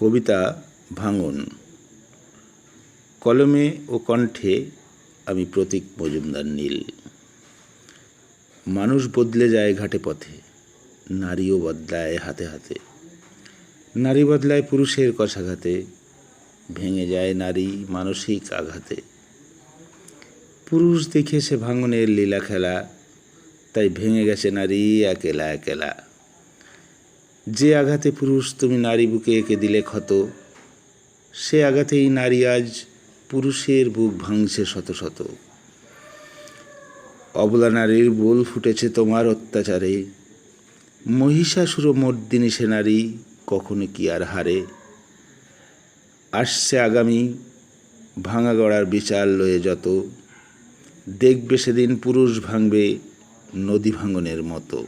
কবিতা ভাঙন। কলমে ও কণ্ঠে আমি প্রতীক মজুমদার নীল। মানুষ বদলে যায় ঘাটে পথে, নারীও বদলায় হাতে হাতে। নারী বদলায় পুরুষের কষাঘাতে, ভেঙে যায় নারী মানসিক আঘাতে। পুরুষ দেখে সে ভাঙনের লীলা খেলা, তাই ভেঙে গেছে নারী একেলা একেলা। যে আঘাতে পুরুষ তুমি নারী বুকে এঁকে দিলে ক্ষত, সে আঘাতেই নারী আজ পুরুষের বুক ভাঙছে শত শত। অবলা নারীর বোল ফুটেছে তোমার অত্যাচারে, মহিষাসুর মর্দিনী সে নারী কখনো কি আর হারে? আসছে আগামী, ভাঙা গড়ার বিচার লয়ে যত, দেখবে সেদিন পুরুষ ভাঙবে নদী ভাঙনের মতো।